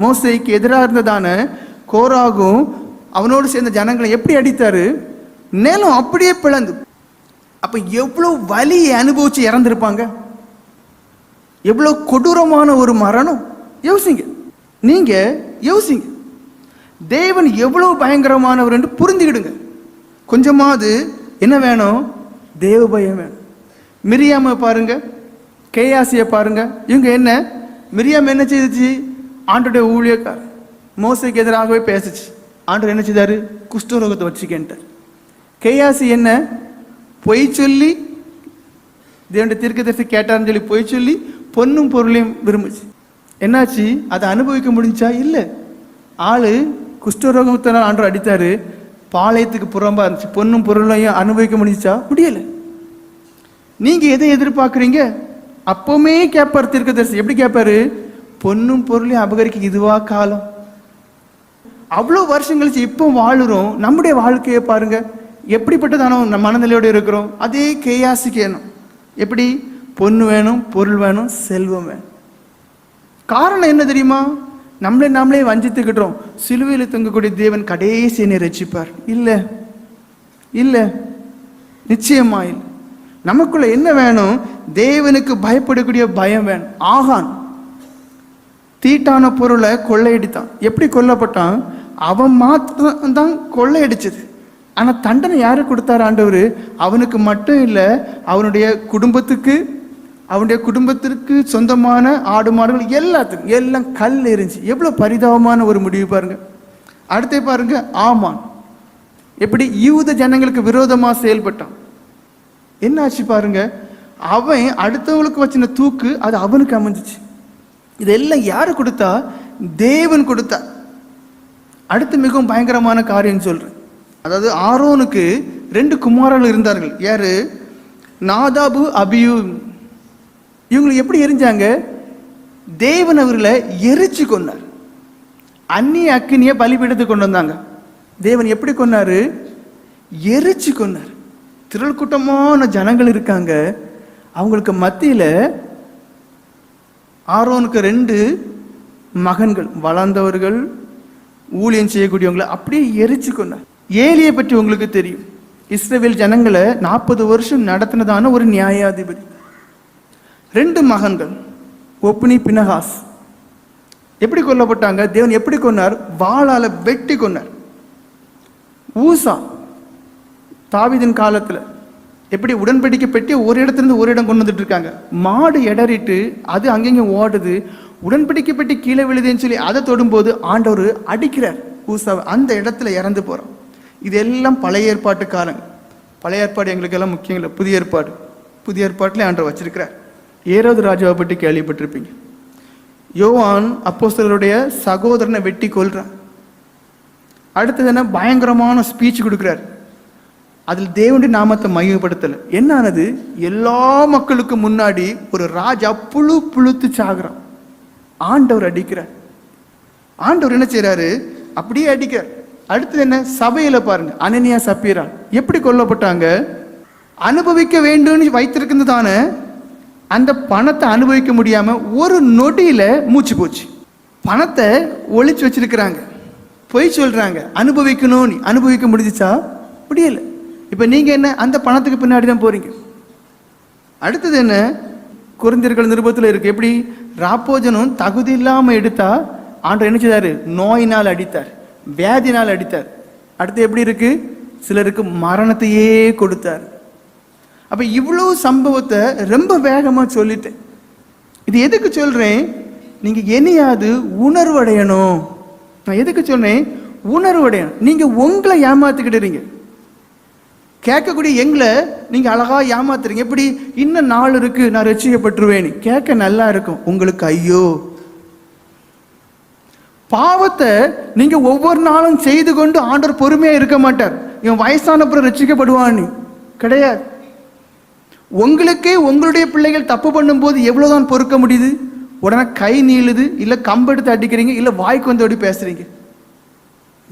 மோசைக்கு எதிராக இருந்ததான கோராகும் அவனோடு சேர்ந்த ஜனங்களை எப்படி அடித்தாரு? நிலம் அப்படியே பிளந்து. அப்ப எவ்வளவு வலியை அனுபவிச்சு இறந்திருப்பாங்க? எவ்வளவு கொடூரமான ஒரு மரணம்? யோசிங்க. நீங்க யோசிங்க. தேவன் எவ்வளவு பயங்கரமானவர் என்று புரிஞ்சுக்கிடுங்க கொஞ்சமாவது என்ன வேணும்? தேவ பயம் வேணும். மிரியாம பாருங்க. கேயாசியை பாருங்க. இவங்க என்ன? மிரியாம் என்ன செய்துச்சு? ஆண்டுடைய ஊழியக்கார் மோசைக்கு எதிராகவே பேசுச்சு. ஆண்டவர் என்ன செய்தாரு? குஷ்டரோகத்தை வச்சுக்கின்ட்டார். கேயாசி என்ன? பொய் சொல்லி தேவனுடைய தீர்க்கதரிசி கேட்டார்னு சொல்லி பொய் சொல்லி பொண்ணும் பொருளையும் விரும்புச்சு. என்னாச்சு? அதை அனுபவிக்க முடிஞ்சா? இல்லை. ஆளு குஷ்டரோகத்தினால் ஆண்டவர் அடித்தார். பாளையத்துக்கு புறம்பாக இருந்துச்சு. பொண்ணும் பொருளையும் அனுபவிக்க முடிஞ்சுச்சா முடியலை. நீங்கள் எதை எதிர்பார்க்குறீங்க? அப்போவுமே கேட்பார் தீர்க்கதரிசி. எப்படி கேட்பாரு? பொண்ணும் பொருளையும் அபகரிக்க இதுவா காலம்? அவ்வளோ வருஷம் கழிச்சு இப்போ வாழுறோம். நம்முடைய வாழ்க்கையை பாருங்க. எப்படிப்பட்டதானோ நம்ம மனநிலையோடு இருக்கிறோம். அதே கேயாசிக்கு வேணும் எப்படி? பொண்ணு வேணும் பொருள் வேணும் செல்வம் வேணும். காரணம் என்ன தெரியுமா? நம்மளே நாமளே வஞ்சித்துக்கிட்டோம். சிலுவையில் தொங்கக்கூடிய தேவன் கடைசி என்னை ரசிப்பார் இல்லை. இல்லை. நிச்சயமா இல்லை. நமக்குள்ள என்ன வேணும்? தேவனுக்கு பயப்படக்கூடிய பயம் வேணும். ஆகான். தீட்டான பொருளை கொள்ளையடித்தான். எப்படி கொல்லப்பட்டான்? அவன் மாத்திரம் தான் கொள்ளையடிச்சது. ஆனால் தண்டனை யாரு கொடுத்தார் ஆண்டவர்? அவனுக்கு மட்டும் இல்லை அவனுடைய குடும்பத்துக்கு அவனுடைய குடும்பத்திற்கு சொந்தமான ஆடு மாடுகள் எல்லாத்துக்கும் எல்லாம் கல் எரிஞ்சு எவ்வளோ பரிதாபமான ஒரு முடிவு பாருங்க. அடுத்து பாருங்க ஆமான். எப்படி யூத ஜனங்களுக்கு விரோதமாக செயல்பட்டான். என்ன ஆச்சு பாருங்க? அவன் அடுத்தவங்களுக்கு வச்சின தூக்கு அது அவனுக்கு அமைஞ்சிச்சு. இதெல்லாம் யார் கொடுத்தா? தேவன் கொடுத்தா. அடுத்து மிகவும் பயங்கரமான காரியம் சொல்கிறேன் அதாவது ஆரோனுக்கு ரெண்டு குமாரர்கள் இருந்தார்கள். யார்? Nadab Abihu. இவங்களை எப்படி எரிஞ்சாங்க? தேவன் அவர்களை எரிச்சு கொண்டார் அந்நிய அக்கினியை பலிபீடத்தை கொண்டு வந்தாங்க. தேவன் எப்படி கொன்னாரு? எரிச்சு கொண்டார் திரள் கூட்டமான ஜனங்கள் இருக்காங்க. அவங்களுக்கு மத்தியில் ஆரோனுக்கு ரெண்டு மகன்கள் வளர்ந்தவர்கள் ஊழியம் செய்யக்கூடியவங்களை அப்படியே எரிச்சு கொண்டார் ஏலியை பற்றி உங்களுக்கு தெரியும். இஸ்ரேவேல் ஜனங்களை நாற்பது வருஷம் நடத்தினதான ஒரு நியாயாதிபதி. ரெண்டு மகன்கள் ஒப்னி பினஹாஸ் எப்படி கொல்லப்பட்டாங்க? தேவன் எப்படி கொன்னார்? வாளால் வெட்டி கொன்னார். ஊசா தாவிதின் காலத்தில். எப்படி உடன்படிக்கை பெட்டி ஒரு இடத்துலேருந்து ஒரு இடம் கொண்டு வந்துட்டு இருக்காங்க மாடு இடறிட்டு அது அங்கங்கே ஓடுது. உடன்படிக்கை பெட்டி கீழே விழுதுன்னு சொல்லி அதை தொடும்போது ஆண்டவர் அடிக்கிறார். ஊசாவை அந்த இடத்துல இறந்து போகிறோம் இதெல்லாம் பழைய ஏற்பாட்டு காலம். பழைய ஏற்பாடு எங்களுக்கெல்லாம் முக்கியம் இல்லை. புதிய ஏற்பாடு. புதிய ஏற்பாட்டில் ஆண்டவர் வச்சிருக்கிறார். ஏறாவது ராஜாவை பற்றி கேள்விப்பட்டிருப்பீங்க. யோவான் அப்போஸ்தலருடைய சகோதரனை வெட்டி கொள்கிறான் அடுத்தது என்ன? பயங்கரமான ஸ்பீச் கொடுக்குறாரு. அதில் தேவனுடைய நாமத்தை மையப்படுத்தலை. என்ன ஆனது எல்லா மக்களுக்கும் முன்னாடி ஒரு ராஜா புழு புழுத்து சாகுறான். ஆண்டவர் அடிக்கிறார். ஆண்டவர் என்ன செய்கிறாரு அப்படியே அடிக்கிறார். அடுத்தது என்ன? சபையில் பாருங்க. அனனியா சப்பீரா. எப்படி கொல்லப்பட்டாங்க? அனுபவிக்க வேண்டும்னு தானே. அந்த பணத்தை அனுபவிக்க முடியாம ஒரு நொடியில மூச்சு போச்சு. பணத்தை ஒழிச்சு வச்சிருக்கிறாங்க. பொய் சொல்றாங்க. அனுபவிக்கணும் அனுபவிக்க முடிஞ்சுச்சா? முடியல. இப்போ நீங்கள் என்ன அந்த பணத்துக்கு பின்னாடி தான் போகிறீங்க அடுத்தது என்ன? குறைந்தர்கள் நிருபத்தில் இருக்கு. எப்படி? ராப்போஜனும் தகுதி இல்லாமல் எடுத்தா ஆண்டவர் என்ன நோயினால் அடித்தார். வியாதினால் அடித்தார். அடுத்து எப்படி இருக்கு? சிலருக்கு மரணத்தையே கொடுத்தார். அப்போ இவ்வளோ சம்பவத்தை ரொம்ப வேகமாக சொல்லிட்டேன். இது எதுக்கு சொல்கிறேன் நீங்கள் என்னையாவது உணர்வடையணும். நான் எதுக்கு சொல்கிறேன் உணர்வடையணும். நீங்கள் உங்களை ஏமாத்திக்கிடுறீங்க கேட்கக்கூடிய எங்களை நீங்கள் அழகாக ஏமாத்துறீங்க. எப்படி இன்னும் நாள் இருக்கு நான் ரசிக்கப்பட்டுருவேன். கேட்க நல்லா இருக்கும். உங்களுக்கு ஐயோ. பாவத்தை நீங்கள் ஒவ்வொரு நாளும் செய்து கொண்டு ஆண்டவர் பொறுமையாக இருக்க மாட்டார். இவன் வயசானப்புறம் ரட்சிக்கப்படுவான்னு கிடையாது. உங்களுக்கே உங்களுடைய பிள்ளைகள் தப்பு பண்ணும்போது எவ்வளோதான் பொறுக்க முடியுது? உடனே கை நீளுது இல்லை கம்பெடுத்து அடிக்கிறீங்க இல்லை வாய்க்கு வந்தபடி பேசுறீங்க.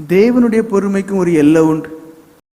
தேவனுடைய பொறுமைக்கும் ஒரு எல்லை உண்டு.